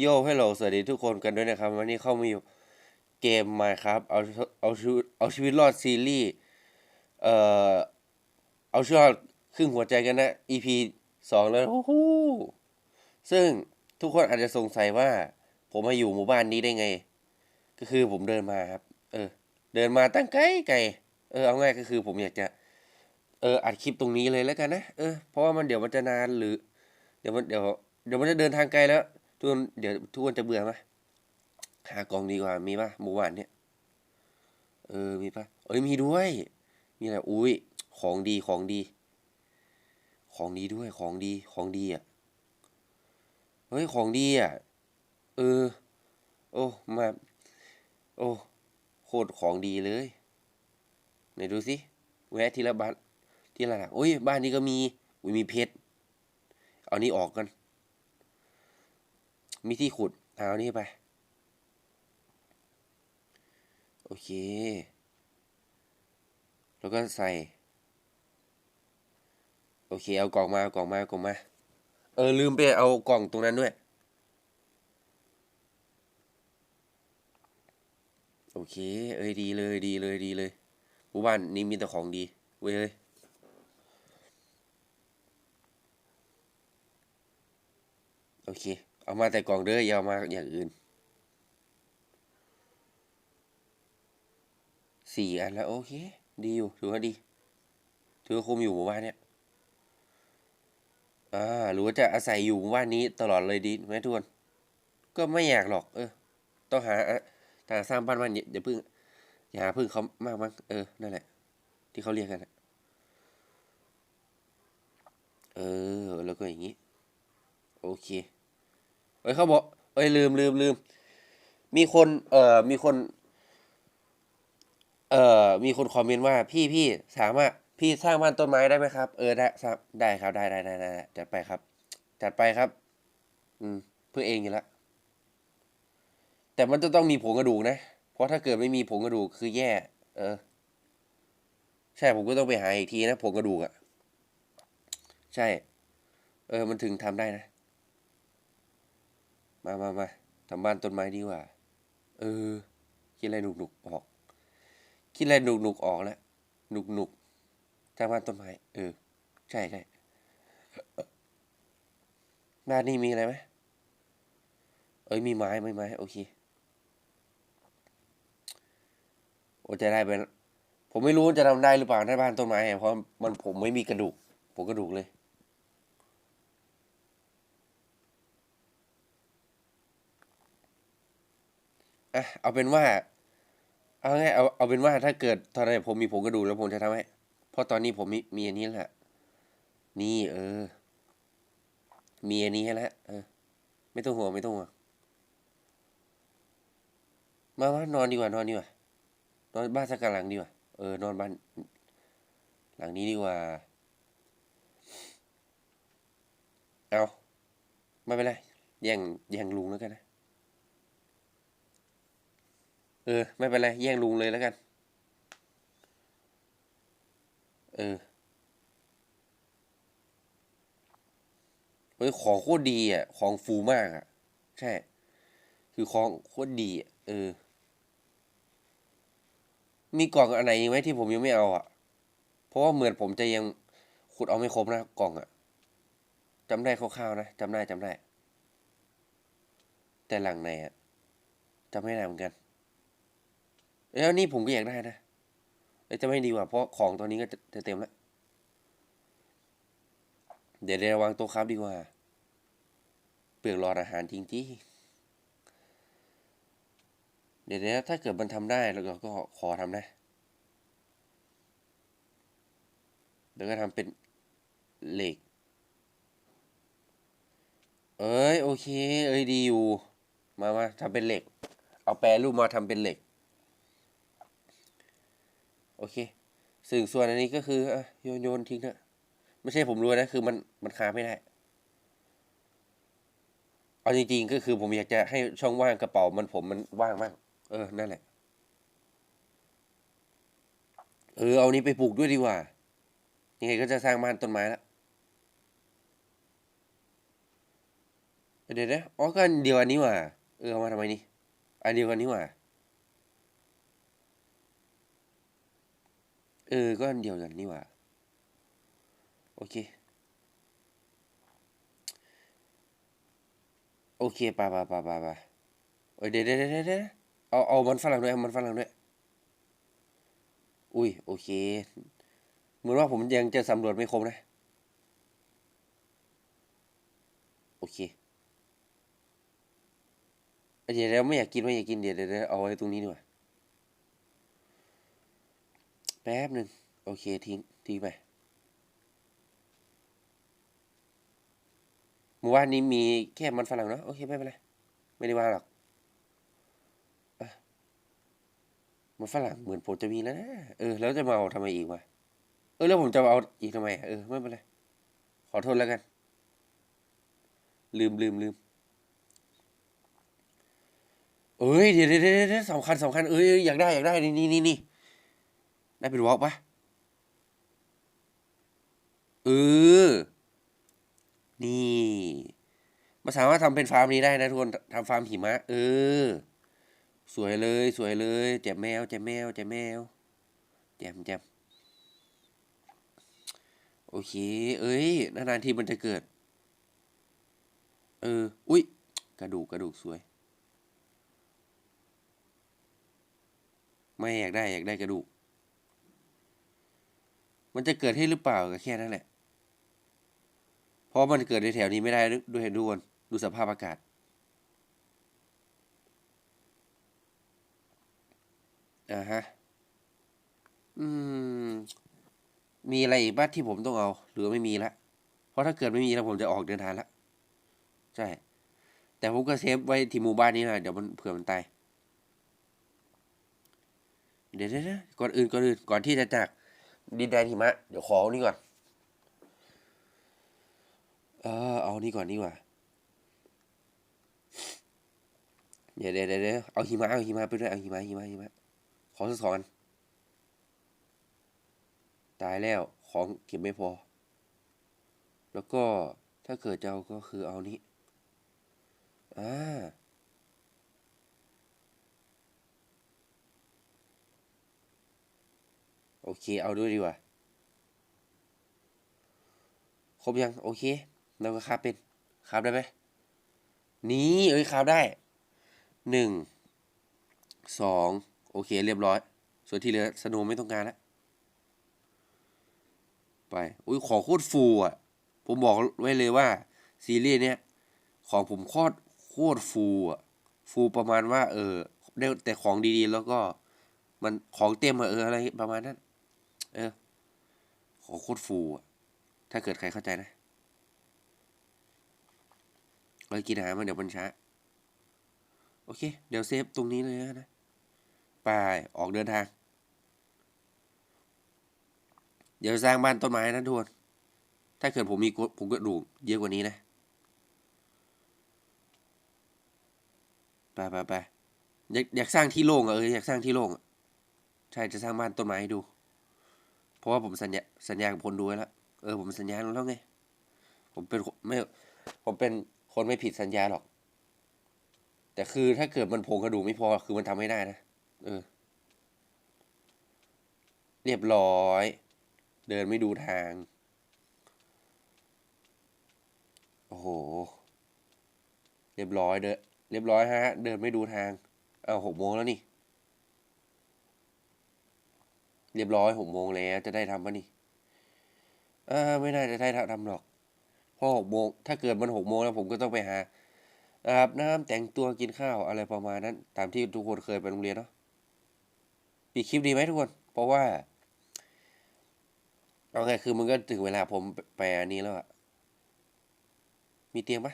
โย่ให้โหลสวัสดีทุกคนกันด้วยนะครับ วันนี้เข้ามาอยู่เกมมาครับเอาเอาชีวิตเอาชีวิตรอดซีรีส์เอ่อเอาชีวิตรอดครึ่งหัวใจกันนะ EP สองแล้วฮู้ฮู้ซึ่งทุกคนอาจจะสงสัยว่า ผมมาอยู่หมู่บ้านนี้ได้ไง ก็คือผมเดินมาครับ เออ เดินมาตั้งไกลไกลเออเอาง่ายก็คือผมอยากจะเอออัดคลิปตรงนี้เลยแล้วกันนะเออเพราะว่ามันเดี๋ยวมันจะนานหรือ เดี๋ยวมันเดี๋ยวเดี๋ยวมันจะเดินทางไกลแล้ว ทุกคนเดี๋ยวทุกคนจะเบื่อไหมหากล่องดีกว่ามีปะหมู่บ้านเนี่ย เออมีปะเอ้ยมีด้วย มีอะไรอุ้ยของดีของดี ของดีด้วยของดีของดีอะเฮ้ยของดีอะเออ โอ้มาโอ้โคตรของดีเลยไหนดูสิแวะทีละบ้านทีละหลังโอ้ยบ้านนี้ก็มีอุ้ยมีเพชรเอานี้ออกกัน มีที่ขุด เอานี่ไป โอเค แล้วก็ใส่ โอเค เอากล่องมา เอากล่องมาเอากล่องมา เออ ลืมไปเอากล่องตรงนั้นด้วย โอเค เอ้ยดีเลยดีเลยดีเลยหมู่บ้านนี้มีแต่ของดี เว้ยโอเค เอามาแต่กล่องเด้ออย่าเอามาอย่างอื่นสี่อันแล้วโอเค ดีอยู่ถือว่าดีถือว่าคุมอยู่หมู่บ้านเนี่ยอ่าหรือว่าจะอาศัยอยู่หมู่บ้านนี้ตลอดเลยดีไหมทุกคนก็ไม่อยากหรอก เออ ต้องหาถ้าสร้างบ้านบ้านอย่าอย่าเพึ่งอย่าหาพึ่งเขามากมั้งเออนั่นแหละ ที่เขาเรียกกันอะเออ แล้วก็อย่างนี้ โอเค เอ้ยเขาบอกเอ้ยลืมลืมลืมมีคนเอ่อมีคน เอ่อมีคนคอมเมนต์ว่าพี่พี่สามารถพี่สร้างบ้านต้นไม้ได้ไหมครับ เออได้สร้างได้ครับได้ได้ได้ได้ได้จัดไปครับ จัดไปครับ อืมเพื่อเองอยู่แล้วแต่มันจะต้องมีผงกระดูกนะ เพราะถ้าเกิดไม่มีผงกระดูกคือแย่ เออ ใช่ผมก็ต้องไปหาอีกทีนะผงกระดูกอะ่ะ ใช่ เออ มันถึงทำได้นะ มามามาทำบ้านต้นไม้ดีกว่า เออ คิดอะไรหนุกหนุกออก คิดอะไรหนุกหนุกออกแล้วหนุกหนุกทำบ้านต้นไม้ เออ ใช่ใช่บ้านนี้มีอะไรไหมเอ้ย มีไม้ไหมไม้ โอเค โอ้จะได้เป็น ผมไม่รู้จะทำได้หรือเปล่าในบ้านต้นไม้ เพราะมันผมไม่มีกระดูก ผมกระดูกเลย อะเอาเป็นว่า เอาไงเอาเอาเป็นว่าถ้าเกิดตอนนั้นผมมีผงกระดูกแล้วผมจะทำให้เพราะตอนนี้ผมมีมีอันนี้แหละนี่เออ มีอันนี้แล้วเออ ไม่ต้องห่วงไม่ต้องห่วงมามานอนดีกว่านอนดีกว่านอนบ้านสักหลังดีกว่าเออนอนบ้าน หลังนี้ดีกว่าเอาไม่เป็นไรแย่งแย่งลุงแล้วกันนะ เออ ไม่เป็นไร แย่งลุงเลยแล้วกัน เออเฮ้ยของโคตรดีอะ ของฟูมากอะ ใช่ คือของโคตรดีอะเออ มีกล่องอันไหนอีกไหมที่ผมยังไม่เอาอะ เพราะว่าเหมือนผมจะยังขุดเอาไม่ครบนะกล่องอะจำได้คร่าวๆนะจำได้จำได้ แต่หลังไหนอะจำไม่ได้เหมือนกัน แล้วนี่ผมก็อยากได้นะจะไม่ดีกว่า เพราะของตัวนี้ก็จะเต็มแล้ว เดี๋ยวเดี๋ยวางต๊ะครับดีกว่า เปลือกหลอดอาหารจริงๆเดี๋ยวเดี๋ยวถ้าเกิดมันทำได้แล้วก็ขอทำนะแล้วก็ทำเป็นเหล็ก เอ้ยโอเค เอ้ยดีอยู่ มามาทำเป็นเหล็ก เอาแปรรูปมาทำเป็นเหล็ก เคสิ่งส่วนอันนี้ก็คือโยนโยนทิ้งเถอะไม่ใช่ผมรู้นะ คือมันมันคาไม่ได้เอาจริงๆก็คือผมอยากจะให้ช่องว่างกระเป๋ามันผมมันว่างมากเออนั่นแหละ เออเอานี้ไปปลูกด้วยดีกว่ายังไงก็จะสร้างบ้านต้นไม้แล้วเดี๋ยวนะอ๋อก็อันเดียวอันนี้ว่าเออมาทำไมนี่อันเดียวกันนี่ว่า ออ ก็อันเดียวกันนี่หว่า โอเค โอเคปไปไปไปไปเอ้ยเดี๋ยวเดี๋ยวเดี๋ยวเดี๋ยวเอา เอามันฝรั่งด้วย เอามันฝรั่งด้วย อุ้ย โอเค เหมือนว่าผมยังจะสำรวจไม่ครบนะ โอเคเอ้ยเดี๋ยวเดี๋ยวไม่อยากกินไม่อยากกินเดี๋ยวเดี๋ยวเดี๋ยวเอาไว้ตรงนี้ดีกว่า แป๊บหนึ่งโอเค ทิ้ง ทิ้งไปหมู่บ้านนี้มีแค่มันฝรั่งเนาะโอเค ไม่เป็นไร ไม่ได้ว่าหรอกอมันฝรั่งเหมือนผมจะมีแล้วนะ เออ แล้วจะมาเอาทำไมอีกวะเออ แล้วผมจะมาเอาอีกทำไมเออ ไม่เป็นไร ขอโทษแล้วกัน ลืมลืมลืมเอ้ยเดี๋ยวเดี๋ยวเดี๋ยวสำคัญสำคัญเอ้ยอยากได้อยากได้นี่นี่นี่ ได้เป็นวอล์กปะเออ นี่มาสามารถทำเป็นฟาร์มนี้ได้นะทุกคนทำฟาร์มหิมะ เออ สวยเลย สวยเลยแจมแมวแจมแมวแจมแมวแจมแจมโอเค เอ้ย นานๆทีมันจะเกิด เออ อุ้ย กระดูก กระดูกสวย ไม่อยากได้ อยากได้กระดูก มันจะเกิดให้หรือเปล่าก็แค่นั้นแหละ เพราะมันเกิดในแถวนี้ไม่ได้ด้วยดูก่อนดูสภาพอากาศ อ่าฮะ อืม มีอะไรอีกบ้างที่ผมต้องเอา หรือไม่มีละ เพราะถ้าเกิดไม่มีแล้วผมจะออกเดินทางละใช่ แต่ผมก็เซฟไว้ที่หมู่บ้านนี้นะเดี๋ยวมันเผื่อมันตาย เดี๋ยวเดี๋ยวเดี๋ยวก่อนอื่นก่อนอื่นก่อนที่จะจาก ดินแดนหิมะ เดี๋ยวขอเอานี่ก่อน เออเอานี่ก่อนนี่กว่าเดี๋ยวเดี๋ยวเดี๋ยวเดี๋ยวเอาหิมะเอาหิมะไปด้วยเอาหิมะหิมะหิมะ ขอสักสองอันตายแล้วของเก็บไม่พอ แล้วก็ถ้าเกิดจะเอาก็คือเอานี้อ่า โอเค เอาด้วยดีกว่า ครบยัง โอเค เราก็คาบเป็นคาบได้ไหมนี่เอ้ยคาบได้หนึ่งสองโอเค เรียบร้อย ส่วนที่เหลือสโนว์ไม่ต้องการแล้วไปอุ้ยของโคตรฟูอะ ผมบอกไว้เลยว่า ซีรีส์เนี้ยของผมโคตรโคตรฟูอะ ฟูประมาณว่า เออได้แต่ของดีๆ แล้วก็มันของเต็มอะเอออะไรประมาณนั้น เออขอโคตรฟูอะ ถ้าเกิดใครเข้าใจนะเรากินอาหารมันเดี๋ยวมันช้า โอเค เดี๋ยวเซฟตรงนี้เลยนะไปออกเดินทาง เดี๋ยวสร้างบ้านต้นไม้นะทุกคนถ้าเกิดผมมีผมก็ดูเยอะกว่านี้นะไปไปไปอยากอยากสร้างที่โล่งอะเอออยากสร้างที่โล่งอะใช่จะสร้างบ้านต้นไม้ให้ดู เพราะว่าผมสัญญาสัญญากับคนดูแล้ว เออผมสัญญาแล้วไง ผมเป็นไม่ผมเป็นคนไม่ผิดสัญญาหรอก แต่คือถ้าเกิดมันโผงกระดูกไม่พอคือมันทำไม่ได้นะ เออ เรียบร้อย เดินไม่ดูทาง โอ้โห เรียบร้อยเดินเรียบร้อยฮะ เดินไม่ดูทาง เอาหกโมงแล้วนี่ เรียบร้อยหกโมงแล้วจะได้ทำปะนี่อ่าไม่น่าจะได้ทำหรอกเพราะหกโมงถ้าเกิดมันหกโมงแล้วผมก็ต้องไปหาอาบน้ำแต่งตัวกินข้าวอะไรประมาณนั้น ตามที่ทุกคนเคยไปโรงเรียนเนาะปีคลิปดีไหมทุกคน เพราะว่าเอาไงคือมันก็ถึงเวลาผมไปอันนี้แล้วอะมีเตียงปะ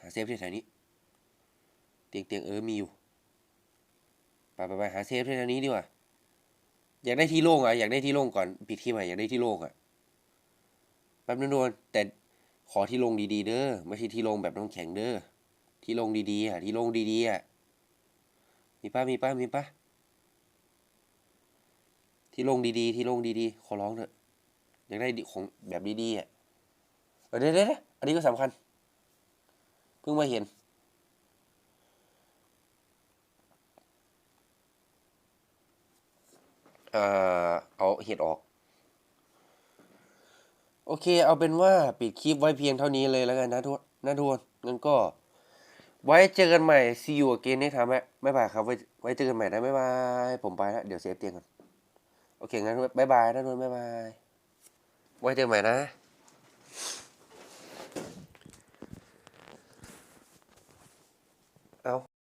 หาเซฟที่แถวนี้ เตียงเตียงเออมีอยู่ไปไปไปหาเซฟที่แถวนี้ดีกว่า อยากได้ที่โล่งอะอยากได้ที่โล่งก่อนปิดคลิปอ่อยากได้ที่โล่งอะแป๊บนึงโดนแต่ขอที่โล่งดีๆ เด้อไม่ใช่ที่โล่งแบบน้ำแข็งเด้อที่โล่งดีๆอะที่โล่งดีๆอะมีป้ามีป้ามีป้าที่โล่งดีๆ ที่โล่งดีๆ ขอร้องเถอะอยากได้ของแบบดีๆอะเออเดี๋ยวเดี๋ยวเดี๋ยวอันนี้ก็สำคัญ เพิ่งมาเห็น อ่าเอาเห็ดออก โอเค เอาเป็นว่าปิดคลิปไว้เพียงเท่านี้เลยแล้วกันนะทุกนะทุกคนงั้นก็ ไว้เจอกันใหม่ see you again นี่ทำไหมบ๊ายบายครับ ไว้ไว้เจอกันใหม่นะบ๊ายบาย ผมไปแล้วเดี๋ยวเซฟเตียงก่อนโอเคงั้นบายบายนะทุกคนบายบาย ไว้เจอกันใหม่นะ